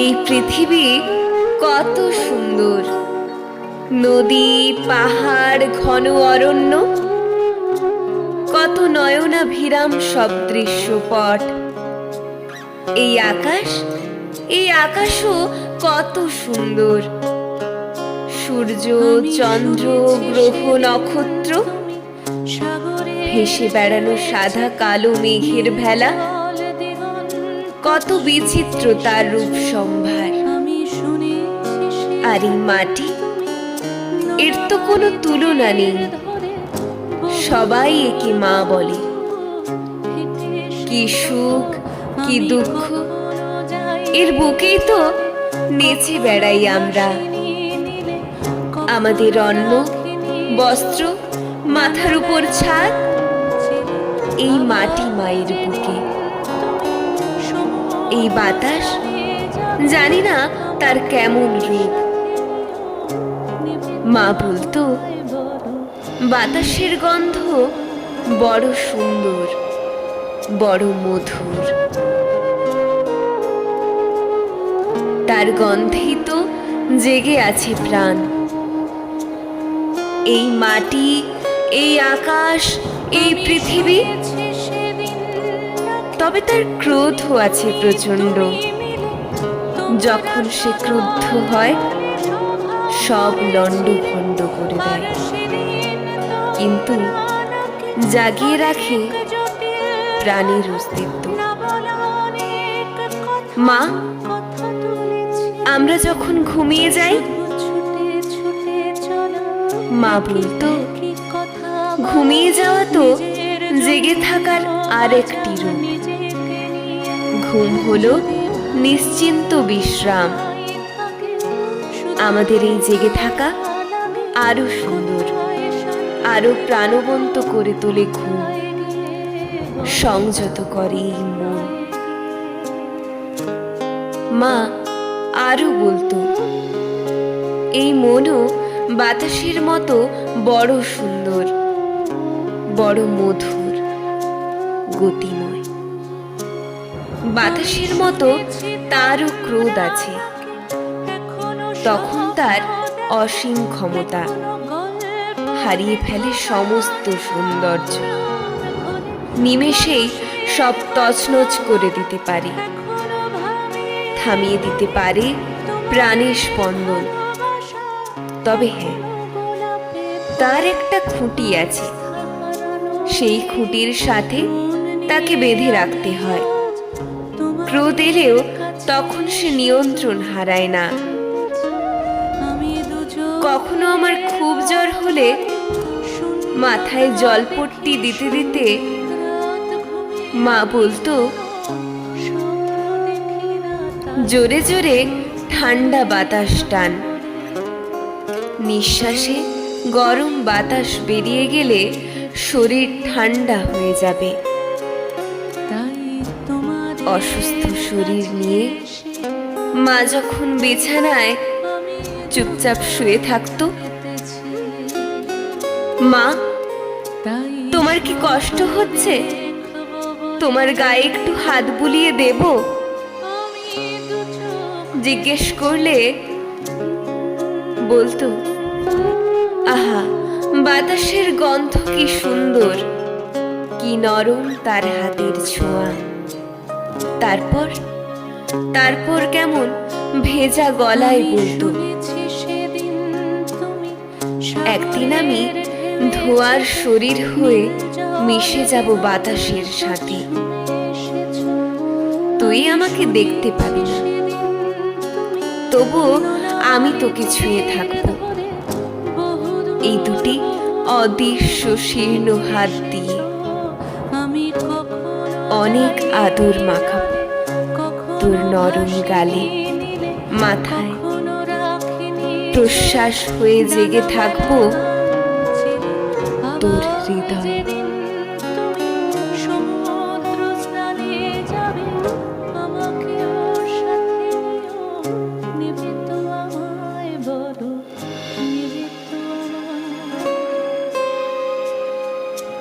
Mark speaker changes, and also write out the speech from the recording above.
Speaker 1: এই পৃথিবী কত সুন্দর। নদী পাহাড় ঘন অরণ্য কত নয়নাভিরাম সব দৃশ্যপট। এই আকাশ এই আকাশও কত সুন্দর। সূর্য চন্দ্র গ্রহ নক্ষত্র ভেসে বেড়ানো সাদা কালো মেঘের ভেলা কত বিচিত্র তার রূপ সম্ভার। আর এই মাটি, এর তো কোনো তুলনা নেই। সবাই একে মা বলে। কি সুখ, কি দুঃখ, এর বুকেই তো নেচে বেড়াই আমরা। আমাদের অন্ন, বস্ত্র, মাথার উপর ছাদ, এই মাটি মায়ের বুকে। এই বাতাস? জানি না তার কেমন রূপ। মা বলতো, বাতাসের গন্ধ বড় সুন্দর, বড় মধুর। তার গন্ধেই তো জেগে আছে প্রাণ। এই মাটি, এই আকাশ, এই পৃথিবী তবে তার ক্রোধও আছে প্রচণ্ড। যখন সে ক্রুদ্ধ হয়, সব লণ্ড ভণ্ড করে দেয়। কিন্তু জাগিয়ে রাখে প্রাণীর অস্তিত্ব। মা, আমরা যখন ঘুমিয়ে যাই, মা বলতো, ঘুমিয়ে যাওয়া তো জেগে থাকার আরেকটি রূপ। ঘুম হলো নিশ্চিন্ত বিশ্রাম। আমাদের এই জেগে থাকা আরও সুন্দর, আরও প্রাণবন্ত করে তোলে ঘুম। সংযত করে এই মন। মা, আরও বলতো, এই মনও বাতাসের মতো বড় সুন্দর, বড় মধুর গতিময়। বাতাসের মতো তারও ক্রোধ আছে। তখন তার অসীম ক্ষমতা হারিয়ে ফেলে সমস্ত সৌন্দর্য। নিমেষেই সব তছনছ করে দিতে পারে, থামিয়ে দিতে পারে প্রাণের স্পন্দন। তবে হ্যাঁ তার একটা খুঁটি আছে। সেই খুঁটির সাথে তাকে বেঁধে রাখতে হয়। ক্রোধ এলেও তখন সে নিয়ন্ত্রণ হারায় না। কখনো আমার খুব জ্বর হলে মাথায় জলপট্টি দিতে দিতে মা বলতো, জোরে জোরে ঠান্ডা বাতাস টান। নিঃশ্বাসে গরম বাতাস বেরিয়ে গেলে শরীর ঠান্ডা হয়ে যাবে। অসুস্থ শরীর নিয়ে মা যখন বিছানায় চুপচাপ শুয়ে থাকতো, মা, তোমার কি কষ্ট হচ্ছে? তোমার গায়ে একটু হাত বুলিয়ে দেব? জিজ্ঞেস করলে বলতো, আহা, বাতাসের গন্ধ কি সুন্দর, কি নরম তার হাতের ছোঁয়া। তারপর? তারপর কেমন? ভেজা গলায় বলতো একদিন আমি ধোয়ার শরীর হয়ে মিশে যাব বাতাসের সাথে। তুই আমাকে দেখতে পাবি না। তবু আমি তোকে ছুঁয়ে থাকব। এই দুটি অদৃশ্য শীর্ণ হাত দিয়ে। অনেক আদর মাখাব তোর নরম গালে মাথায় প্রশ্বাস হয়ে জেগে থাকব। তোর হৃদয়ে।